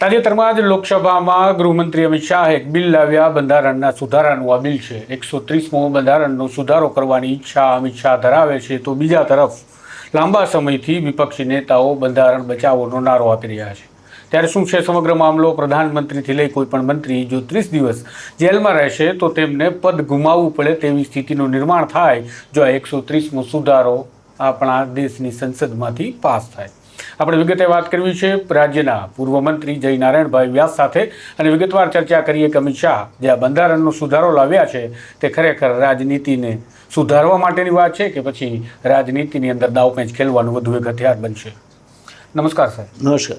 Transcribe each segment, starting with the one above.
તાજેતરમાં જ લોકસભામાં ગૃહમંત્રી અમિત શાહે એક બિલ લાવ્યા. બંધારણના સુધારાનું આ બિલ છે. એકસો ત્રીસમો બંધારણનો સુધારો કરવાની ઈચ્છા અમિત શાહ ધરાવે છે. તો બીજા તરફ લાંબા સમયથી વિપક્ષી નેતાઓ બંધારણ બચાવોનો નારો આપી રહ્યા છે. ત્યારે શું છે સમગ્ર મામલો? પ્રધાનમંત્રીથી લઈ કોઈપણ મંત્રી જો ત્રીસ દિવસ જેલમાં રહેશે તો તેમને પદ ગુમાવવું પડે તેવી સ્થિતિનું નિર્માણ થાય. જો આ એકસો ત્રીસમો સુધારો આપણા દેશની સંસદમાંથી પાસ થાય. આપણે વિગતે વાત કરવી છે રાજ્યના પૂર્વ મંત્રી જય નારાયણભાઈ વ્યાસ સાથે અને વિગતવાર ચર્ચા કરીએ કે અમિત શાહ જે આ બંધારણનો સુધારો લાવ્યા છે તે ખરેખર રાજનીતિને સુધારવા માટેની વાત છે કે પછી રાજનીતિની અંદર દાવપેંચ ખેલવાનું વધુ એક હથિયાર બનશે? નમસ્કાર સર નમસ્કાર.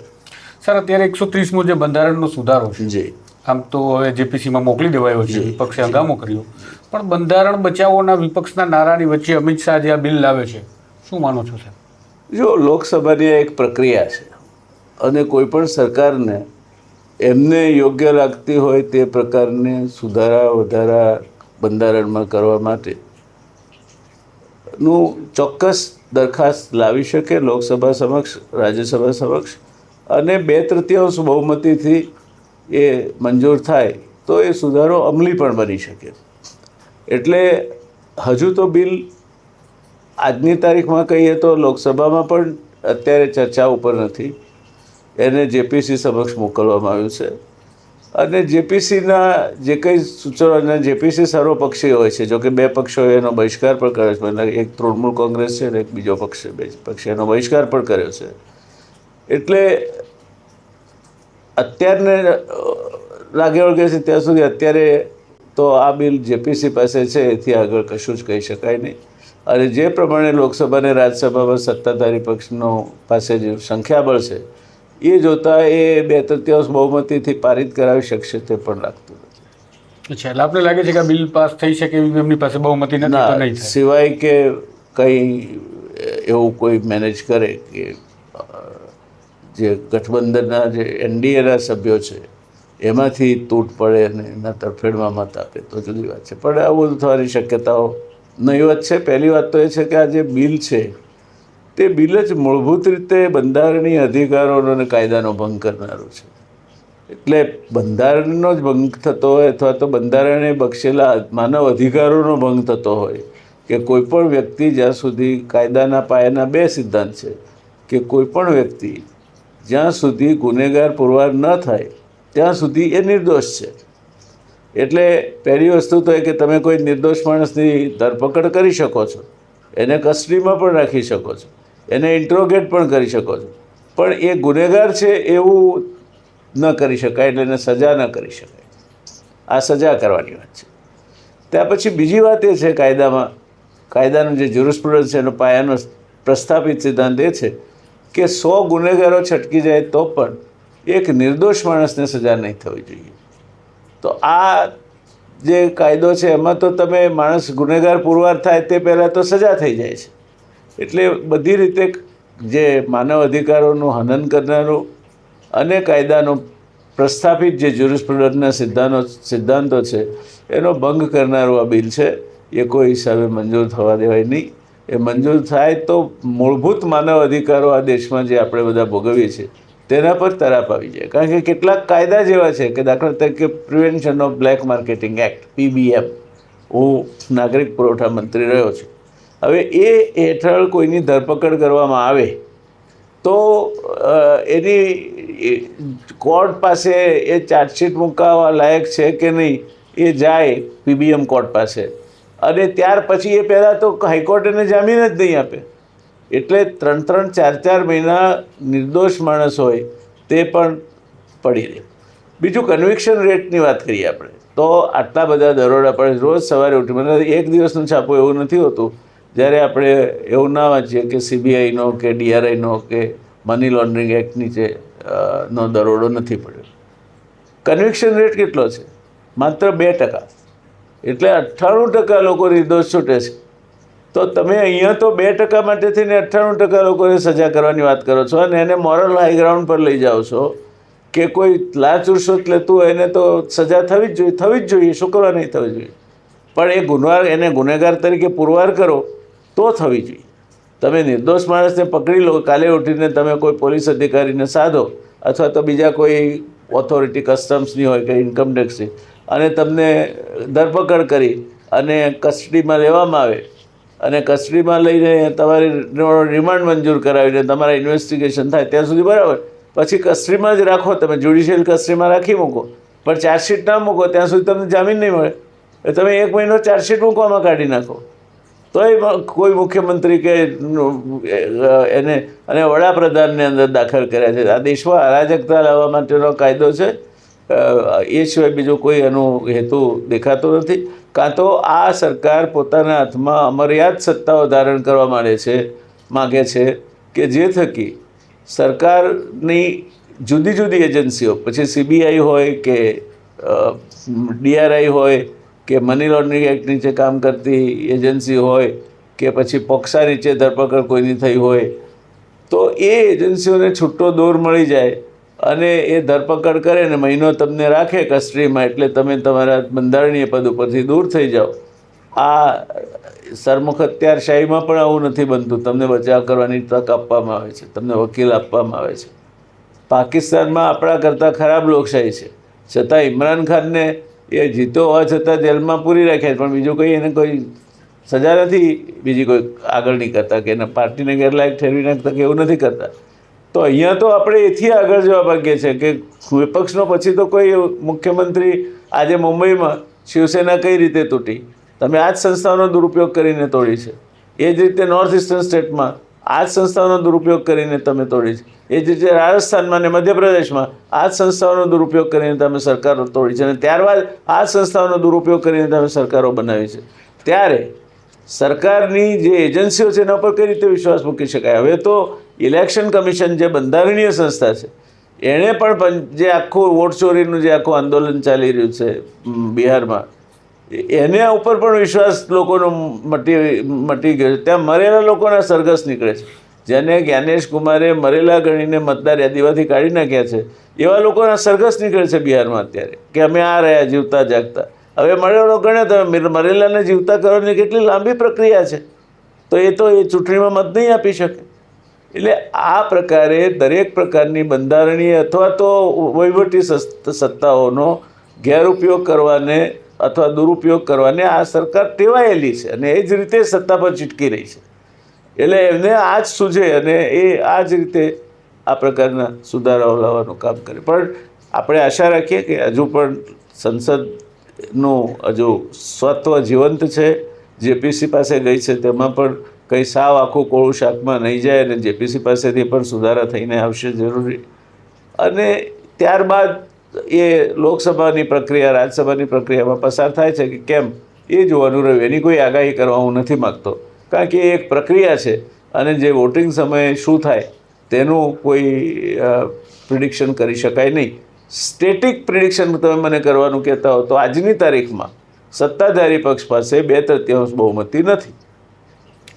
સર અત્યારે એકસો ત્રીસમો જે બંધારણનો સુધારો છે જી. આમ તો હવે જેપીસીમાં મોકલી દેવાયો છે વિપક્ષે હંગામો કર્યો. પણ બંધારણ બચાવોના વિપક્ષના નારાની વચ્ચે અમિત શાહ જે આ બિલ લાવે છે શું માનો છો સર જો લોકસભાની એક પ્રક્રિયા છે અને કોઈ પણ સરકારને એમને યોગ્ય લાગતી હોય તે પ્રકારને સુધારા વધારા બંધારણમાં કરવા માટે નું ચોક્કસ દરખાસ્ત લાવી શકે લોકસભા સમક્ષ, રાજ્યસભા સમક્ષ અને બે તૃતીયાંશ બહુમતીથી એ મંજૂર થાય તો એ સુધારો અમલી પણ બની શકે. એટલે હજુ તો બિલ આજની તારીખમાં કહીએ તો લોકસભામાં પણ અત્યારે ચર્ચા ઉપર નથી. એને જેપીસી સમક્ષ મોકલવામાં આવ્યું છે. અને જેપીસીના જે કંઈ સૂચનો અને જેપીસી સર્વપક્ષીય હોય છે, જોકે બે પક્ષોએ એનો બહિષ્કાર પણ કર્યો છે. એક તૃણમૂલ કોંગ્રેસ છે અને એક બીજો પક્ષ બે પક્ષે એનો બહિષ્કાર પણ કર્યો છે. એટલે અત્યારને લાગે વળગે છે ત્યાં સુધી અત્યારે તો આ બિલ જેપીસી પાસે છે. એથી આગળ કશું જ કહી શકાય નહીં. અને જે પ્રમાણે લોકસભા અને રાજ્યસભામાં સત્તાધારી પક્ષનો પાસે જે સંખ્યાબળ છે એ જોતાં એ બે તૃતીયાંશ બહુમતીથી પારિત કરાવી શકશે તે પણ લાગતું નથી. અચ્છા એટલે આપણે લાગે છે કે બિલ પાસ થઈ શકે એવી એમની પાસે બહુમતી નથી સિવાય કે કંઈ એવું કોઈ મેનેજ કરે કે જે ગઠબંધનના જે એનડીએના સભ્યો છે એમાંથી તૂટ પડે અને એના તરફેણમાં મત આપે તો જુદી વાત છે. પણ આવું બધું થવાની શક્યતાઓ નહીવત છે. પહેલી વાત તો એ છે કે આ જે બિલ છે, તે બિલ જ મૂળભૂત રીતે બંધારણીય અધિકારોનો અને કાયદાનો ભંગ કરનારું છે. એટલે બંધારણનો જ ભંગ થતો હોય અથવા તો બંધારણે બક્ષેલા માનવ અધિકારોનો ભંગ થતો હોય કે કોઈપણ વ્યક્તિ જ્યાં સુધી કાયદાના પાયાના બે સિદ્ધાંત છે, કે કોઈ પણ વ્યક્તિ જ્યાં સુધી ગુનેગાર પુરવાર ન થાય, ત્યાં સુધી એ નિર્દોષ છે. એટલે પહેલી વસ્તુ તો એ કે તમે કોઈ નિર્દોષ માણસની ધરપકડ કરી શકો છો. એને કસ્ટડીમાં પણ રાખી શકો છો. એને ઇન્ટ્રોગેટ પણ કરી શકો છો. પણ એ ગુનેગાર છે એવું ન કરી શકાય એટલે એને સજા ન કરી શકાય. આ સજા કરવાની વાત છે. ત્યાં પછી બીજી વાત એ છે કાયદામાં. કાયદાનું જે જ્યુરિસ્પ્રુડન્સ છે એનો પાયાનો પ્રસ્થાપિત સિદ્ધાંત એ છે કે સો ગુનેગારો છટકી જાય તો પણ એક નિર્દોષ માણસને સજા નહીં થવી જોઈએ. તો આ જે કાયદો છે, એમાં તો તમે માણસ ગુનેગાર પુરવાર થાય તે પહેલાં તો સજા થઈ જાય છે. એટલે બધી રીતે જે માનવ અધિકારોનું હનન કરનારું અને કાયદાનો પ્રસ્થાપિત જે જ્યુરિસ્પ્રુડન્ટના સિદ્ધાંતો સિદ્ધાંતો છે, એનો ભંગ કરનારું આ બિલ છે, એ કોઈ હિસાબે મંજૂર થવા દેવાય નહીં. એ મંજૂર થાય તો મૂળભૂત માનવ અધિકારો આ દેશમાં જે આપણે બધા ભોગવીએ છીએ તેના પર તરાપ આવી જાય. કારણ કે કેટલાક કાયદા જેવા છે કે દાખલા તરીકે prevention of black marketing act PBM હું નાગરિક પુરવઠા મંત્રી રહ્યો છું. હવે એ હેઠળ કોઈની ધરપકડ કરવામાં આવે તો એની કોર્ટ પાસે એ ચાર્જશીટ મુકાવવા લાયક છે કે નહીં, એ જાય પીબીએમ કોર્ટ પાસે. અને ત્યાર પછી એ પહેલાં તો હાઈકોર્ટ એને જામીન જ નહીં આપે. એટલે ત્રણ ત્રણ ચાર ચાર મહિના નિર્દોષ માણસ હોય તે પણ પડી રહે. બીજું કન્વિક્શન રેટની વાત કરીએ આપણે, તો આટલા બધા દરોડા પડે. રોજ સવારે ઉઠી મને એક દિવસનું છાપું એવું નથી હોતું, જ્યારે આપણે એવું ના વાંચીએ કે સીબીઆઈનો કે ડીઆરઆઈનો કે મની લોન્ડરિંગ એક્ટ નીચે નો દરોડો નથી પડ્યો. કન્વિક્શન રેટ કેટલો છે? માત્ર બે ટકા. એટલે અઠ્ઠાણું ટકા લોકો નિર્દોષ છૂટે છે. તો તમે અહીંયા તો બે ટકા માટે થઈને અઠ્ઠાણું ટકા લોકોને સજા કરવાની વાત કરો છો અને એને મોરલ હાઈગ્રાઉન્ડ પર લઈ જાઓ છો કે કોઈ લાચ રૂશ્વત લેતું હોય એને તો સજા થવી જ જોઈએ, થવી જ જોઈએ શું કરવા નહીં થવી જોઈએ. પણ એ ગુનવાર એને ગુનેગાર તરીકે પુરવાર કરો તો થવી જોઈએ. તમે નિર્દોષ માણસને પકડી લો, કાલે ઉઠીને તમે કોઈ પોલીસ અધિકારીને સાધો અથવા તો બીજા કોઈ ઓથોરિટી કસ્ટમ્સની હોય કે ઇન્કમ ટેક્સની અને તમને ધરપકડ કરી અને કસ્ટડીમાં લેવામાં આવે અને કસ્ટડીમાં લઈને તમારી રિમાન્ડ મંજૂર કરાવીને તમારા ઇન્વેસ્ટિગેશન થાય ત્યાં સુધી બરાબર. પછી કસ્ટડીમાં જ રાખો, તમે જ્યુડિશિયલ કસ્ટડીમાં રાખી મૂકો. પણ ચાર્જશીટ ના મૂકો, ત્યાં સુધી તમને જામીન નહીં મળે. એ તમે એક મહિનો ચાર્જશીટ મૂકવામાં કાઢી નાખો. તોય કોઈ મુખ્યમંત્રી કે એને, અને વડાપ્રધાનને અંદર દાખલ કર્યા છે. આ દેશમાં અરાજકતા લાવવા માટેનો કાયદો છે. એ સિવાય બીજો કોઈ એનો હેતુ દેખાતો નથી. કાં તો આ સરકાર પોતાના હાથમાં અમર્યાદ સત્તાઓ ધારણ કરવા માંડે છે, માગે છે કે જે થકી સરકારની જુદી જુદી એજન્સીઓ, પછી સીબીઆઈ હોય કે ડીઆરઆઈ હોય કે મની લોન્ડરિંગ એક્ટ નીચે કામ કરતી એજન્સી હોય કે પછી પોક્સા નીચે ધરપકડ કોઈની થઈ હોય, તો એ એજન્સીઓને છૂટો દોર મળી જાય અને એ ધરપકડ કરે ને મહિનો તમને રાખે કસ્ટડીમાં, એટલે તમે તમારા બંધારણીય પદ ઉપરથી દૂર થઈ જાઓ. આ સરમુખ અત્યારશાહીમાં પણ આવું નથી બનતું. તમને બચાવ કરવાની તક આપવામાં આવે છે. તમને વકીલ આપવામાં આવે છે. પાકિસ્તાનમાં આપણા કરતાં ખરાબ લોકશાહી છે. છતાં ઇમરાન ખાનને એ જીતો હોવા છતાં જેલમાં પૂરી રાખ્યા પણ બીજું કંઈ એને કોઈ સજા નથી બીજી કોઈ આગળ નહીં કરતા કે એને પાર્ટીને ગેરલાયક ઠેરવી નાખતા કે એવું નથી કરતા. તો અહીંયા તો આપણે એથી આગળ જવા માગીએ છીએ કે વિપક્ષનો પછી તો કોઈ મુખ્યમંત્રી આજે મુંબઈમાં શિવસેના કઈ રીતે તૂટી? તમે આ જ સંસ્થાઓનો દુરુપયોગ કરીને તોડી છે. એ જ રીતે નોર્થ ઇસ્ટર્ન સ્ટેટમાં આ જ સંસ્થાઓનો દુરુપયોગ કરીને તમે તોડી છે. એ જ રીતે રાજસ્થાનમાં અને મધ્યપ્રદેશમાં આ જ સંસ્થાઓનો દુરુપયોગ કરીને તમે સરકારો તોડી છે. અને ત્યારબાદ આ સંસ્થાઓનો દુરુપયોગ કરીને તમે સરકારો બનાવી છે. ત્યારે સરકારની જે એજન્સીઓ છે, એના પર કઈ રીતે વિશ્વાસ મૂકી શકાય? હવે તો ઇલેક્શન કમિશન જે બંધારણીય સંસ્થા છે, એણે પણ જે આખું વોટ ચોરીનું જે આખું આંદોલન ચાલી રહ્યું છે બિહારમાં, એના ઉપર પણ વિશ્વાસ લોકોનો મટી મટી ગયો છે. ત્યાં મરેલા લોકોના સરઘસ નીકળે છે. જેને જ્ઞાનેશ કુમારે મરેલા ગણીને મતદાર યાદીમાંથી કાઢી નાખ્યા છે, એવા લોકોના સરઘસ નીકળે છે બિહારમાં અત્યારે, કે અમે આ રહ્યા જીવતા જાગતા. હવે મરેલો ગણે મિર- મરેલાને જીવતા કરવાની કેટલી લાંબી પ્રક્રિયા છે. તો એ તો એ ચૂંટણીમાં મત નહીં આપી શકે. એટલે આ પ્રકારે દરેક પ્રકારની બંધારણીય અથવા તો વહીવટી સત્તાઓનો ગેરઉપયોગ કરવાને અથવા દુરુપયોગ કરવાને આ સરકાર ટેવાયેલી છે અને એ જ રીતે સત્તા પર ચીટકી રહી છે. એટલે એમને આ જ સૂઝે અને એ આ જ રીતે આ પ્રકારના સુધારાઓ લાવવાનું કામ કરે. પણ આપણે આશા રાખીએ કે હજુ પણ સંસદનું હજુ સ્વત્વ જીવંત છે. જેપીસી પાસે ગઈ છે તેમાં પણ કંઈ સાવ આખું કોળું શાકમાં નહીં જાય અને જેપીસી પાસેથી પણ સુધારા થઈને આવશે જરૂરી. અને ત્યારબાદ એ લોકસભાની પ્રક્રિયા, રાજ્યસભાની પ્રક્રિયામાં પસાર થાય છે કે કેમ? એ જોવાનું રહ્યું. એની કોઈ આગાહી કરવા હું નથી માગતો. કારણ કે એ એક પ્રક્રિયા છે અને જે વોટિંગ સમયે શું થાય તેનું કોઈ પ્રિડિક્શન કરી શકાય નહીં. સ્ટેટિક પ્રિડિક્શન તમે મને કરવાનું કહેતા હો તો આજની તારીખમાં સત્તાધારી પક્ષ પાસે બે તૃતીયાંશ બહુમતી નથી.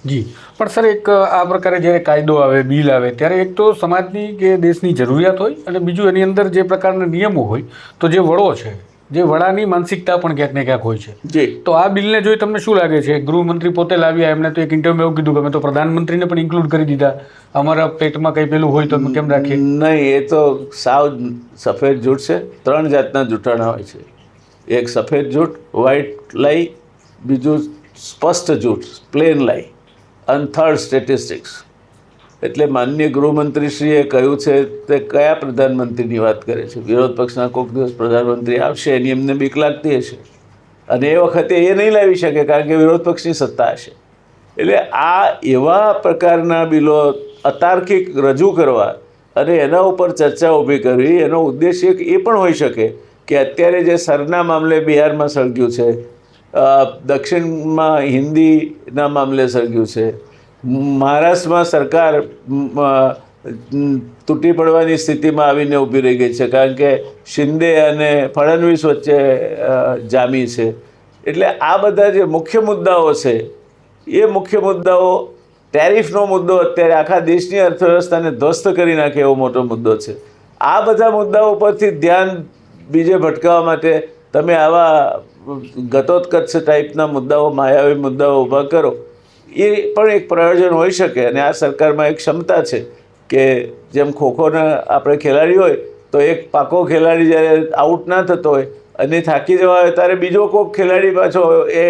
જી. પણ સર એક આ પ્રકારે જ્યારે કાયદો આવે બિલ આવે ત્યારે એક તો સમાજની કે દેશની જરૂરિયાત હોય અને બીજું એની અંદર જે પ્રકારના નિયમો હોય તો જે વડો છે જે વડાની માનસિકતા પણ ક્યાંક ને ક્યાંક હોય છે. જી. તો આ બિલને જોઈ તમને શું લાગે છે? ગૃહમંત્રી પોતે લાવ્યા એમને તો એક ઇન્ટરવ્યુ એવું કીધું કે અમે તો પ્રધાનમંત્રીને પણ ઇન્ક્લુડ કરી દીધા. અમારા પેટમાં કંઈ પેલું હોય તો અમે કેમ રાખીએ? નહીં એ તો સાવ સફેદ જૂઠ છે. ત્રણ જાતના જૂઠાણા હોય છે. એક સફેદ જૂઠ વ્હાઇટ લાઈ બીજું સ્પષ્ટ જૂઠ પ્લેન લાઈ. અને થર્ડ સ્ટેટિસ્ટિક્સ એટલે માનનીય ગૃહમંત્રીશ્રીએ કહ્યું છે તે કયા પ્રધાનમંત્રીની વાત કરે છે? વિરોધ પક્ષના કોઈક દિવસ પ્રધાનમંત્રી આવશે, એની એમને બીક લાગતી હશે. અને એ વખતે એ નહીં લાવી શકે, કારણ કે વિરોધ પક્ષની સત્તા હશે. એટલે આ એવા પ્રકારના બિલો અતાર્કિક રજૂ કરવા અને એના ઉપર ચર્ચા ઊભી કરવી, એનો ઉદ્દેશ્ય એક એ પણ હોઈ શકે કે અત્યારે જે સરના મામલે બિહારમાં સળગ્યું છે દક્ષિણમાં હિન્દીના મામલે સળગ્યું છે. મહારાષ્ટ્રમાં સરકાર તૂટી પડવાની સ્થિતિમાં આવીને ઊભી રહી ગઈ છે, કારણ કે શિંદે અને ફડણવીસ વચ્ચે જામી છે. એટલે આ બધા જે મુખ્ય મુદ્દાઓ છે, એ મુખ્ય મુદ્દાઓ, ટેરિફનો મુદ્દો અત્યારે આખા દેશની અર્થવ્યવસ્થાને ધ્વસ્ત કરી નાખે એવો મોટો મુદ્દો છે. આ બધા મુદ્દાઓ પરથી ધ્યાન બીજે ભટકાવવા માટે તમે આવા ગતોત્કચ્છ ટાઈપના મુદ્દાઓ માયાવી મુદ્દાઓ ઊભા કરો. એ પણ એક પ્રયોજન હોઈ શકે અને આ સરકારમાં એક ક્ષમતા છે કે જેમ ખોખોના આપણે ખેલાડી હોય તો એક પાકો ખેલાડી જ્યારે આઉટ ના થતો હોય અને થાકી જવા હોય ત્યારે બીજો કોઈક ખેલાડી પાછો એ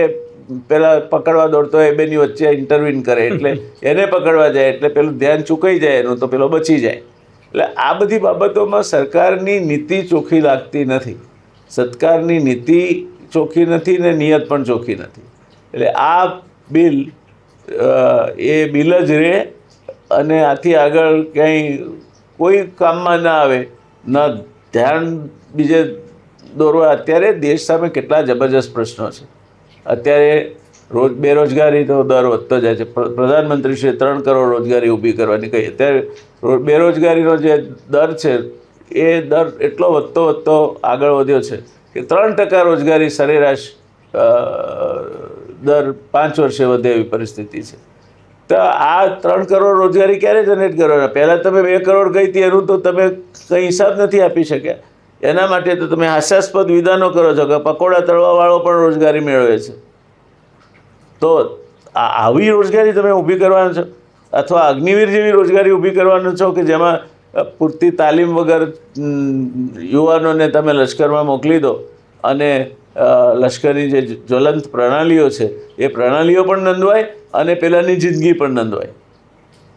પેલા પકડવા દોડતો હોય એ બેની વચ્ચે ઇન્ટરવીન કરે એટલે એને પકડવા જાય એટલે પેલું ધ્યાન ચૂકાઈ જાય એનું તો પેલો બચી જાય. એટલે આ બધી બાબતોમાં સરકારની નીતિ ચોખ્ખી લાગતી નથી. સરકારની નીતિ ચોખ્ખી નથી ને નિયત પણ ચોખ્ખી નથી. એટલે આ બિલ એ બિલ જ રહે અને આથી આગળ ક્યાંય કોઈ કામમાં ના આવે, ન ધ્યાન બીજે દોરવા અત્યારે દેશ સામે કેટલા જબરજસ્ત પ્રશ્નો છે. અત્યારે રોજ બેરોજગારી તો દર વધતો જાય છે. પ્રધાનમંત્રી પ્રધાનમંત્રીશ્રીએ ત્રણ કરોડ રોજગારી ઊભી કરવાની કહી. અત્યારે બેરોજગારીનો જે દર છે, એ દર એટલો વધતો વધતો આગળ વધ્યો છે. કે ત્રણ ટકા રોજગારી સરેરાશ દર પાંચ વર્ષે વધે એવી પરિસ્થિતિ છે. તો આ ત્રણ કરોડ રોજગારી ક્યારે જનરેટ કરવાના? પહેલાં તમે બે કરોડ ગઈ હતી, એનું તો તમે કંઈ હિસાબ નથી આપી શક્યા. એના માટે તો તમે હાસ્યાસ્પદ વિધાનો કરો છો કે પકોડા તળવાવાળો પણ રોજગારી મેળવે છે. તો આવી રોજગારી તમે ઊભી કરવાનો છો? અથવા અગ્નિવીર જેવી રોજગારી ઊભી કરવાનો છો કે જેમાં પૂરતી તાલીમ વગર યુવાનોને તમે લશ્કરમાં મોકલી દો અને લશ્કરની જે જ્વલંત પ્રણાલીઓ છે, એ પ્રણાલીઓ પણ નોંધવાય અને પેલાની જિંદગી પણ નોંધવાય.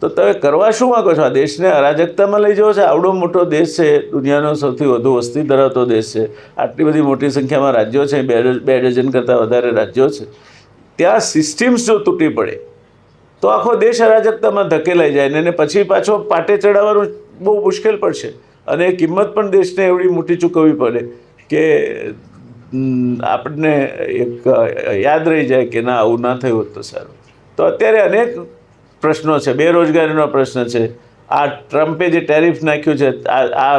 તો તમે કરવા શું માગો છો? આ દેશને અરાજકતામાં લઈ જવો છે? આવડો મોટો દેશ છે, દુનિયાનો સૌથી વધુ વસ્તી ધરાવતો દેશ છે. આટલી બધી મોટી સંખ્યામાં રાજ્યો છે, બે બે ડઝન કરતાં વધારે રાજ્યો છે. ત્યાં સિસ્ટમ્સ જો તૂટી પડે, તો આખો દેશ અરાજકતામાં ધકેલાઈ જાય ને પછી પાછો પાટે ચડાવવાનું બહુ મુશ્કેલ પડશે અને કિંમત પણ દેશને એવડી મોટી ચૂકવવી પડે કે આપણને એક યાદ રહી જાય કે ના, આવું ના થયું હોત તો સારું. તો અત્યારે અનેક પ્રશ્નો છે, બેરોજગારીનો પ્રશ્ન છે. આ ટ્રમ્પે જે ટેરિફ નાખ્યું છે, આ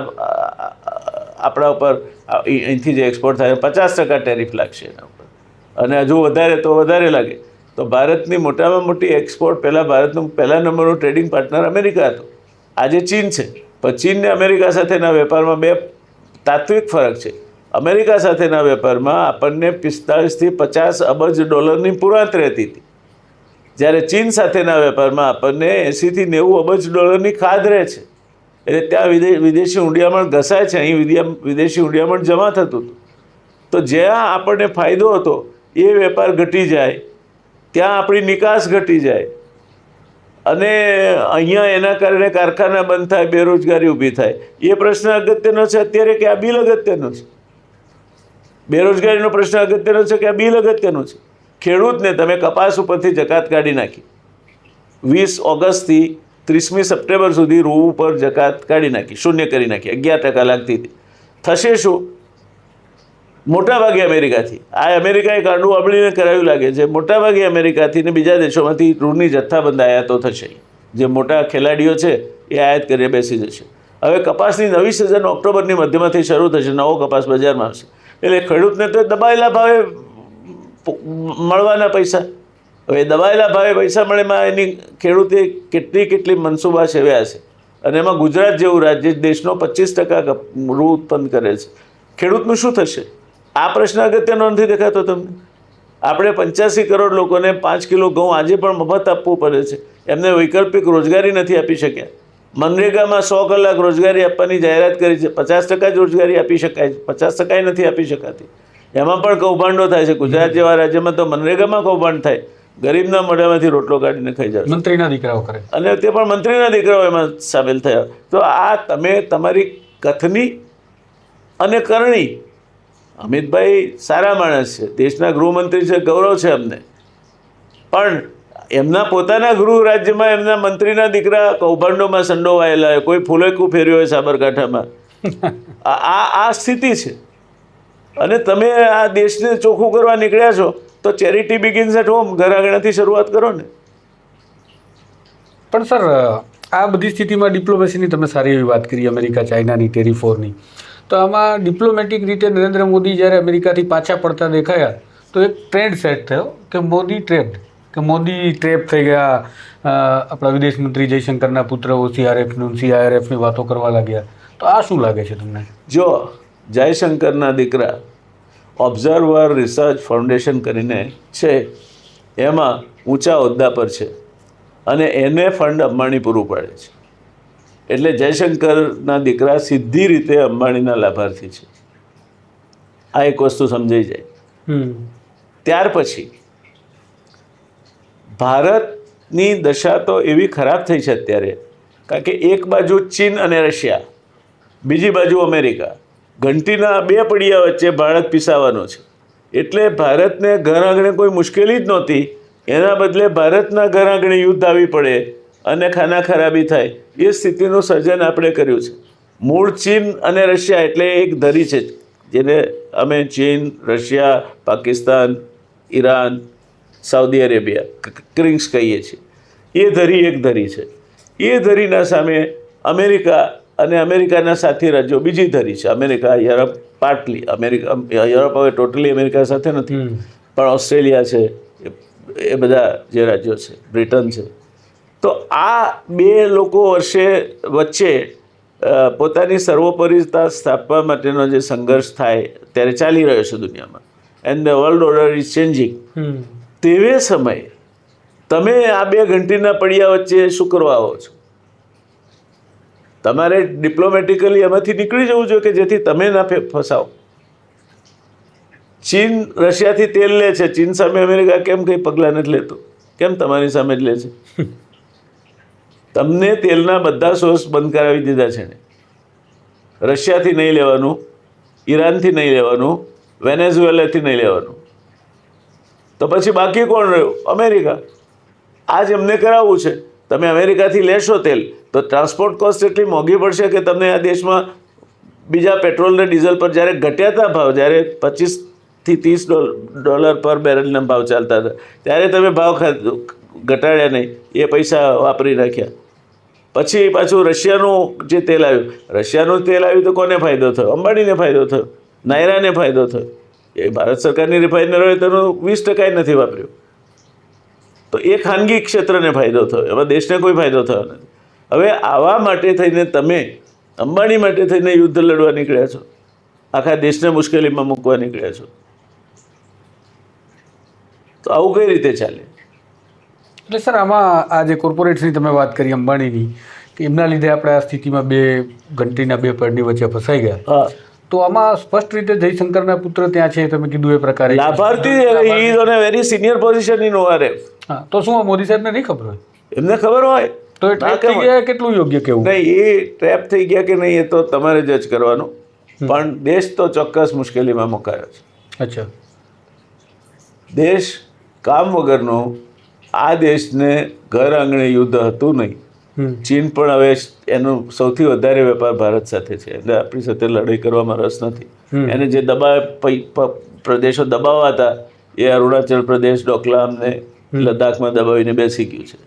આપણા ઉપર, અહીંથી જે એક્સપોર્ટ થાય, પચાસ ટકા ટેરિફ લાગશે એના ઉપર. અને હજુ વધારે તો વધારે લાગે. તો ભારતની મોટામાં મોટી એક્સપોર્ટ પહેલાં ભારતનું પહેલા નંબરનું ટ્રેડિંગ પાર્ટનર અમેરિકા હતું. આજે ચીન છે. પણ ચીનને અમેરિકા સાથેના વેપારમાં બે તાત્વિક ફરક છે. અમેરિકા સાથેના વેપારમાં આપણને પિસ્તાળીસથી પચાસ અબજ ડોલરની પુરાંત રહેતી હતી. જ્યારે ચીન સાથેના વેપારમાં આપણને એંસીથી નેવું અબજ ડોલરની ખાધ રહે છે. એટલે ત્યાં વિદે, વિદેશી હુંડિયામણ ઘસાય છે. અહીં વિદેશી હુંડિયામણ જમા થતું હતું. તો જ્યાં આપણને ફાયદો હતો, એ વેપાર ઘટી જાય, ત્યાં આપણી નિકાસ ઘટી જાય અને અહીંયા એના કારણે કારખાના બંધ થાય, બેરોજગારી ઊભી થાય. એ પ્રશ્ન અગત્યનો છે અત્યારે કે આ બિલ અગત્યનો છે? બેરોજગારીનો પ્રશ્ન અગત્યનો છે કે આ બિલ અગત્યનો છે? ખેડૂતને તમે કપાસ ઉપરથી જકાત કાઢી નાખી. વીસ ઓગસ્ટથી ત્રીસમી સપ્ટેમ્બર સુધી રૂ ઉપર જકાત કાઢી નાખી, શૂન્ય કરી નાખી, અગિયાર ટકા લાગતી હતી. થશે શું? મોટાભાગે અમેરિકાથી. આ અમેરિકાએ કાંડું અબળીને કરાયું લાગે છે. મોટાભાગે અમેરિકાથી ને બીજા દેશોમાંથી ઋણની જથ્થાબંધ આયાતો થશે. જે મોટા ખેલાડીઓ છે, એ આયાત કરીને બેસી જશે. હવે કપાસની નવી સિઝન ઓક્ટોબરની મધ્યમાંથી શરૂ થશે, નવો કપાસ બજારમાં આવશે. એટલે ખેડૂતને તો દબાયેલા ભાવે મળવાના પૈસા. હવે દબાયેલા ભાવે પૈસા મળેમાં એની ખેડૂતે કેટલી કેટલી મનસૂબા સેવ્યા છે. અને એમાં ગુજરાત જેવું રાજ્ય, દેશનો પચીસ ટકા રૂ ઉત્પન્ન કરે છે. ખેડૂતનું શું થશે? આ પ્રશ્ન અગત્યનો નથી દેખાતો તમને. આપણે પંચ્યાસી કરોડ લોકોને પાંચ કિલો ઘઉં આજે પણ મફત આપવું પડે છે. એમને વૈકલ્પિક રોજગારી નથી આપી શક્યા. મનરેગામાં સો કલાક રોજગારી આપવાની જાહેરાત કરી છે. પચાસ ટકા જ રોજગારી આપી શકાય છે. પચાસ ટકાય નથી આપી શકાતી. એમાં પણ કૌભાંડો થાય છે. ગુજરાત જેવા રાજ્યમાં તો મનરેગામાં કૌભાંડ થાય. ગરીબના મોઢામાંથી રોટલો કાઢીને ખાઈ જાય મંત્રીના દીકરાઓ કરે. અને તે પણ મંત્રીના દીકરાઓ એમાં સામેલ થયા. તો આ તમે તમારી કથની અને કરણી અમિતભાઈ સારા માણસ છે. દેશના ગૃહમંત્રી છે, ગૌરવ છે અમને. પણ એમના પોતાના ગૃહ રાજ્યમાં એમના મંત્રીના દીકરા કૌભાંડોમાં સંડોવાયેલા હોય, કોઈ ફૂલેકું ફેર્યું હોય સાબરકાંઠામાં. આ આ સ્થિતિ છે. અને તમે આ દેશને ચોખ્ખું કરવા નીકળ્યા છો, તો ચેરિટી બિગિન્સ એટ હોમ ઘર આંગણાથી શરૂઆત કરો ને. પણ સર, આ બધી સ્થિતિમાં ડિપ્લોમેસીની તમે સારી એવી વાત કરી, અમેરિકા, ચાઇનાની ટેરિફોરની તો આમાં ડિપ્લોમેટિક રીતે નરેન્દ્ર મોદી જ્યારે અમેરિકાથી પાછા પડતા દેખાયા, તો એક ટ્રેન્ડ સેટ થયો કે મોદી ટ્રેન્ડ કે મોદી ટ્રેપ થઈ ગયા. આપણા વિદેશ મંત્રી જયશંકરના પુત્ર સીઆરએફનું સીઆરએફની વાતો કરવા લાગ્યા. તો આ શું લાગે છે તમને? જો, જયશંકરના દીકરા ઓબ્ઝર્વર રિસર્ચ ફાઉન્ડેશન કરીને છે, એમાં ઊંચા હોદ્દા પર છે અને એને ફંડ અંબાણી પૂરું પાડે છે. એટલે જયશંકરના દીકરા સીધી રીતે અંબાણીના લાભાર્થી છે. આ એક વસ્તુ સમજાઈ જાય. ત્યાર પછી ભારતની દશા તો એવી ખરાબ થઈ છે અત્યારે કારણ કે એક બાજુ ચીન અને રશિયા બીજી બાજુ અમેરિકા ઘંટીના બે પડિયા વચ્ચે ભારત પીસાવાનો છે. એટલે ભારતને ઘર આંગણે કોઈ મુશ્કેલી જ નહોતી. એના બદલે ભારતના ઘર આંગણે યુદ્ધ આવી પડે. અને ખાના ખરાબી થાય. એ સ્થિતિનું સર્જન આપણે કર્યું છે. મૂળ ચીન અને રશિયા એટલે એક ધરી છે જેને અમે ચીન Russia Pakistan Iran Saudi Arabia CRINKs કહીએ છીએ. એ ધરી એક ધરી છે. એ ધરીના સામે અમેરિકા અને અમેરિકાના સાથી રાજ્યો બીજી ધરી છે. America Europe partly America Europe હવે ટોટલી અમેરિકા સાથે નથી. પણ ઓસ્ટ્રેલિયા છે એ- એ બધા જે રાજ્યો છે બ્રિટન છે. તો આ બે લોકો વર્ષે વચ્ચે પોતાની સર્વોપરિતા સ્થાપવા માટેનો જે સંઘર્ષ થાય ત્યારે ચાલી રહ્યો છે દુનિયામાં. And the world order is changing તેવે સમયે તમે આ બે ઘંટીના પડિયા વચ્ચે શું કરવા આવો છો? તમારે ડિપ્લોમેટિકલી એમાંથી નીકળી જવું જોઈએ કે જેથી તમે ના ફે- ફસાઓ ચીન રશિયાથી તેલ લે છે. ચીન સામે અમેરિકા કેમ કંઈ પગલાં નથી લેતું? કેમ તમારી સામે જ લે છે? તમને તેલના બધા સોર્સ બંધ કરાવી દીધા છે રશિયાથી નહીં લેવાનું, ઈરાનથી નહીં લેવાનું, વેનેઝુએલાથી નહીં લેવાનું. તો પછી બાકી કોણ રહ્યું? અમેરિકા. આજ એમને કરાવવું છે. તમે અમેરિકાથી લેશો તેલ, તો ટ્રાન્સપોર્ટ કોસ્ટ એટલી મોંઘી પડશે કે તમને આ દેશમાં બીજા પેટ્રોલ ને ડીઝલ પર જ્યારે ઘટ્યા હતા ભાવ, જ્યારે પચીસથી ત્રીસ ડોલર પર બેરલના ભાવ ચાલતા હતા, ત્યારે તમે ભાવ ઘટાડ્યા નહીં, એ પૈસા વાપરી નાખ્યા. પછી પાછું રશિયાનું જે તેલ આવ્યું, રશિયાનું તેલ આવ્યું તો કોને ફાયદો થયો? અંબાણીને ફાયદો થયો, નાયરાને ફાયદો થયો. એ ભારત સરકારની રિફાઇનરીઓએ તેનું વીસ ટકાય નથી વાપર્યું. તો એ ખાનગી ક્ષેત્રને ફાયદો થયો, એમાં દેશને કોઈ ફાયદો થયો નથી. હવે આવા માટે થઈને તમે અંબાણી માટે થઈને યુદ્ધ લડવા નીકળ્યા છો. આખા દેશને મુશ્કેલીમાં મૂકવા નીકળ્યા છો. તો આવું કઈ રીતે ચાલે? એટલે સર આમાં આ જે કોર્પોરેટ્સની તમે વાત કરી અંબાણીની કે એમના લીધે આપણે આ સ્થિતિમાં બે ઘંટીના બે પડની વચ્ચે ફસાઈ ગયા. તો આમાં સ્પષ્ટ રીતે જયશંકરના પુત્ર ત્યાં છે તમે કીધું એ પ્રકારે લાભાર્થી is on a very senior position in ORF હા તો શું મોદી સાહેબને નહીં ખબર હોય? એમને ખબર હોય? તો એ ટ્રેપ થઈ ગયા કેટલું યોગ્ય કેવું? નહીં એ ટ્રેપ થઈ ગયા કે નહીં એ તો તમારે જજ કરવાનું. પણ દેશ તો ચોક્કસ મુશ્કેલીમાં મુકાયો છે. અચ્છા. દેશ કામ વગરનો આ દેશને ઘર આંગણે યુદ્ધ હતું નહીં. ચીન પણ હવે એનો સૌથી વધારે વેપાર ભારત સાથે છે. એટલે આપણી સાથે લડાઈ કરવામાં રસ નથી. એને જે દબાવ પ્રદેશો દબાવવા હતા એ અરુણાચલ પ્રદેશ ડોકલામ ને લદ્દાખમાં દબાવીને બેસી ગયું છે.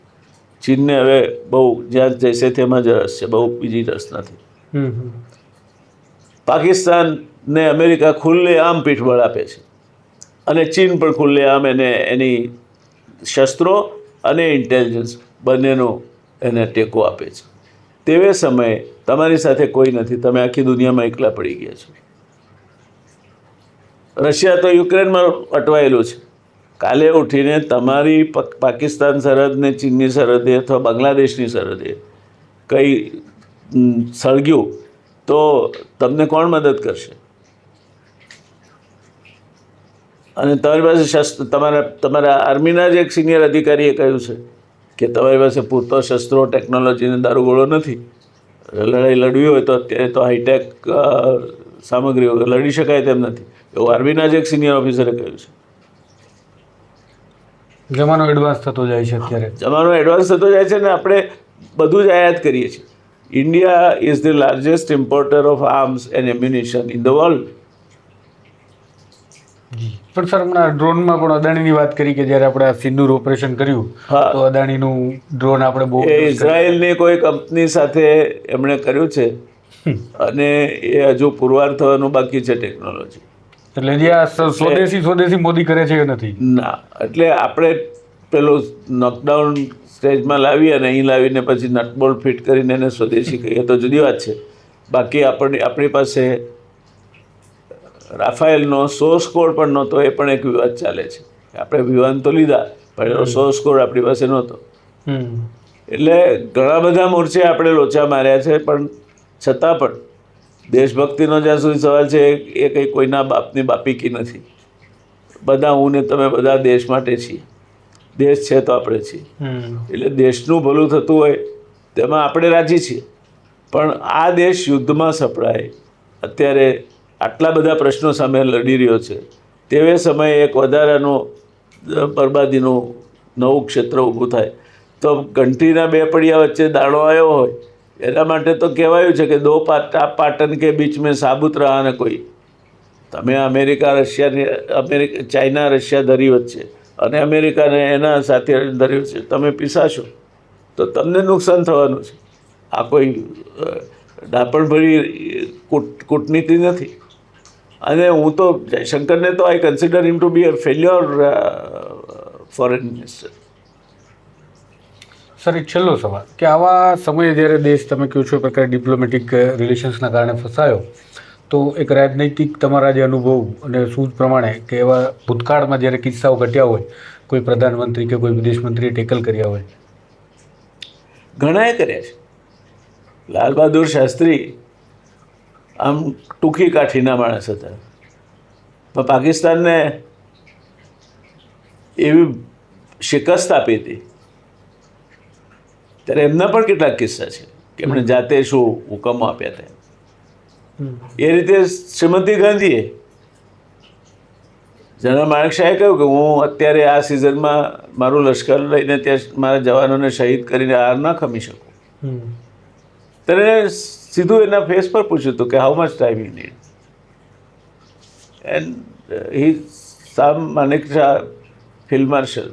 ચીનને હવે બહુ જ્યાં જશે તેમાં જ રસ છે. બહુ બીજી રસ નથી. પાકિસ્તાન ને પાકિસ્તાનને અમેરિકા ખુલ્લે આમ પીઠબળ આપે છે. અને ચીન પણ ખુલ્લે આમ એને એની શસ્ત્રો અને ઇન્ટેલિજન્સ બંનેનો એને ટેકો આપે છે. તેવે સમયે તમારી સાથે કોઈ નથી. તમે આખી દુનિયામાં એકલા પડી ગયા છો. રશિયા તો યુક્રેનમાં અટવાયેલું છે. કાલે ઉઠીને તમારી પક- પાકિસ્તાન સરહદને, ચીનની સરહદે અથવા બાંગ્લાદેશની સરહદે કંઈ સળગ્યું તો તમને કોણ મદદ કરશે? અને તમારી પાસે શસ્ત્ર તમારા તમારા આર્મીના જ એક સિનિયર અધિકારીએ કહ્યું છે કે તમારી પાસે પૂરતો શસ્ત્રો ટેકનોલોજીને દારૂગોળો નથી. લડાઈ લડવી હોય તો અત્યારે તો હાઈટેક સામગ્રી વગર લડી શકાય તેમ નથી. એવું આર્મીના જ એક સિનિયર ઓફિસરે કહ્યું છે. જમાનો એડવાન્સ થતો જાય છે અત્યારે. જમાનો એડવાન્સ થતો જાય છે ને આપણે બધું જ આયાત કરીએ છીએ. India is the largest importer of arms and ammunition in the world જી. પણ સર હમણાં ડ્રોનમાં પણ અદાણીની વાત કરી કે જ્યારે આપણે આ સિંદૂર ઓપરેશન કર્યું તો અદાણીનું ડ્રોન આપણે બહુ ઇઝરાયલની કોઈ કંપની સાથે એમણે કર્યું છે? અને એ હજુ પુરવાર થવાનું બાકી છે ટેકનોલોજી. એટલે જે આ સ્વદેશી સ્વદેશી મોદી કરે છે એ નથી? ના. એટલે આપણે પેલું નોકડાઉન સ્ટેજમાં લાવી અને અહીં લાવીને પછી નટબોલ ફિટ કરીને એને સ્વદેશી કહીએ. તો જુદી વાત છે. બાકી આપણને આપણી પાસે રાફાએલનો સોર્સ કોડ પણ નહોતો એ પણ એક વિવાદ ચાલે છે. આપણે વિવાદ તો લીધા પણ એનો સોર્સ કોડ આપણી પાસે નહોતો. એટલે ઘણા બધા મોરચે આપણે લોચા માર્યા છે પણ છતાં પણ દેશભક્તિનો જ્યાં સુધી સવાલ છે એ- એ કંઈ કોઈના બાપની બાપીકી નથી. બધા હું ને તમે બધા દેશ માટે છીએ. દેશ છે તો આપણે છીએ. એટલે દેશનું ભલું થતું હોય તેમાં આપણે રાજી છીએ. પણ આ દેશ યુદ્ધમાં સપડાય. અત્યારે આટલા બધા પ્રશ્નો સામે લડી રહ્યો છે. તેવે સમયે એક વધારાનો બરબાદીનું નવું ક્ષેત્ર ઊભું થાય. તો ઘંટીના બે પડિયા વચ્ચે દાડો આવ્યો હોય, એના માટે તો કહેવાયું છે કે દો પાટા પાટન કે બીચ મેં સાબુત રહા ને કોઈ. તમે અમેરિકા, રશિયાની, અમેરિકા, ચાઇના, રશિયા ધરી વચ્ચે અને અમેરિકાને એના સાથે ધર્યું છે. તમે પીસાશો. તો તમને નુકસાન થવાનું છે. આ કોઈ ડાપણભરી કૂટ, કૂટનીતિ નથી. અને હું તો જયશંકરને તો I consider him to be a failure foreign minister sir એક છેલ્લો સવાલ. કે આવા સમયે જ્યારે દેશ તમે કહો છો એ પ્રકારે ડિપ્લોમેટિક રિલેશન્સના કારણે ફસાયો તો એક રાજનૈતિક તમારા જે અનુભવ અને સૂઝ પ્રમાણે કે એવા ભૂતકાળમાં જ્યારે કિસ્સાઓ ઘટ્યા હોય કોઈ પ્રધાનમંત્રી કે કોઈ વિદેશ મંત્રીએ ટેકલ કર્યા હોય? ઘણાએ કર્યા છે. લાલ બહાદુર શાસ્ત્રી આમ ટૂંકી કાઠીના માણસ હતા. પણ પાકિસ્તાનને એવી શિકસ્ત આપી હતી. ત્યારે એમના પણ કેટલાક કિસ્સા છે કે એમણે જાતે શું હુકમો આપ્યા હતા. એ રીતે શ્રીમતી ગાંધીએ જનરલ માણેક શાહે કહ્યું કે હું અત્યારે આ સિઝનમાં મારું લશ્કર લઈને ત્યાં મારા જવાનોને શહીદ કરીને આર ના ખમી શકું. ત્યારે સીધું એના ફેસ પર પૂછ્યું હતું કે how much time you need and he Sam Manekshaw field marshal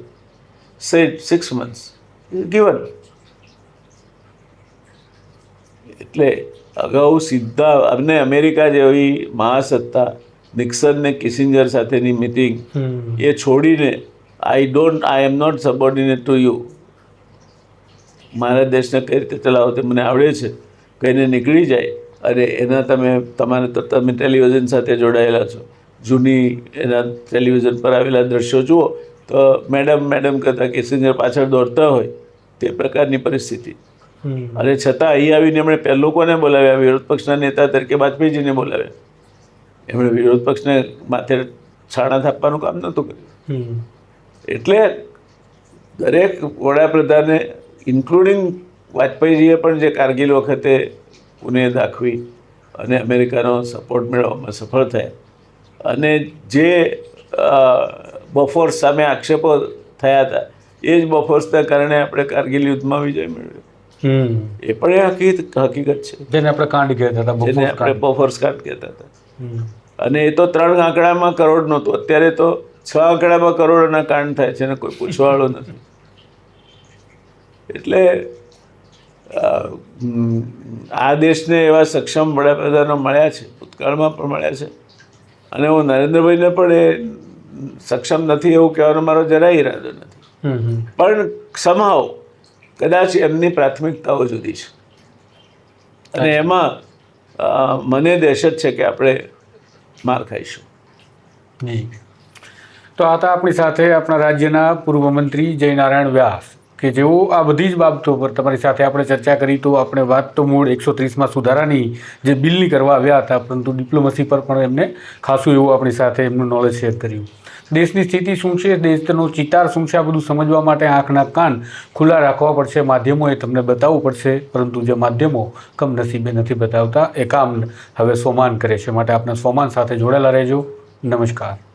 said six months given એટલે અગાઉ સીધા અને અમેરિકા જેવી મહાસત્તા નિક્સન ને કિસિંજર સાથેની મિટિંગ એ છોડીને I don't I am not subordinate to you મારા દેશને કઈ રીતે ચલાવો તે મને આવડે છે. કહીને નીકળી જાય અને એના તમે તમારે તો તમે ટેલિવિઝન સાથે જોડાયેલા છો. જૂની એના ટેલિવિઝન પર આવેલા દ્રશ્યો જુઓ તો મેડમ મેડમ કરતાં કિસિંજર પાછળ દોડતા હોય તે પ્રકારની પરિસ્થિતિ. અને છતાં અહીં આવીને એમણે પહેલો કોને બોલાવ્યા? વિરોધ પક્ષના નેતા તરીકે વાજપેયીજીને બોલાવ્યા. એમણે વિરોધ પક્ષને માથે છાણા થાપવાનું કામ નહોતું કર્યું. એટલે દરેક વડાપ્રધાને ઇન્ક્લુડિંગ વાજપેયીજીએ પણ જે કારગિલ વખતે પુને દાખવી અને અમેરિકાનો સપોર્ટ મેળવવામાં સફળ થયા. અને જે બફોર્સ સામે આક્ષેપો થયા હતા એ જ બફોર્સના કારણે આપણે કારગિલ યુદ્ધમાં વિજય મેળવ્યો. એ પણ એ હકીકત હકીકત છે. જેને આપણે કાંડ કહેતા હતા જેને આપણે. બફોર્સ કાંડ કહેતા હતા. અને એ તો ત્રણ આંકડામાં કરોડ નહોતું. અત્યારે તો છ આંકડામાં કરોડોના કાંડ થાય છે ને કોઈ પૂછવાવાળો નથી. એટલે આ દેશને એવા સક્ષમ વડાપ્રધાનો મળ્યા છે ભૂતકાળમાં પણ મળ્યા છે. અને હું નરેન્દ્રભાઈને પણ એ સક્ષમ નથી એવું કહેવાનો મારો જરાય ઈરાદો નથી. પણ સમાવ કદાચ એમની પ્રાથમિકતાઓ જુદી છે. અને એમાં મને મને દહેશત છે કે આપણે માર ખાઈશું. તો આ હતા આપણી સાથે આપણા રાજ્યના પૂર્વ મંત્રી જયનારાયણ વ્યાસ. કે જેઓ આ બધી જ બાબતો પર તમારી સાથે આપણે ચર્ચા કરી તો આપણે વાત તો મૂળ એકસો ત્રીસમાં સુધારાની જે બિલની કરવા આવ્યા હતા, પરંતુ ડિપ્લોમસી પર પણ એમને ખાસું એવું આપણી સાથે એમનું નોલેજ શેર કર્યું. દેશની સ્થિતિ શું છે? દેશનો ચિતાર શું છે? આ બધું સમજવા માટે આંખના કાન ખુલ્લા રાખવા પડશે. માધ્યમોએ તમને બતાવવું પડશે, પરંતુ જે માધ્યમો કમનસીબે નથી બતાવતા, એ કામ હવે સોમાન કરે છે. માટે આપણે સોમાન સાથે જોડાયેલા રહેજો. નમસ્કાર.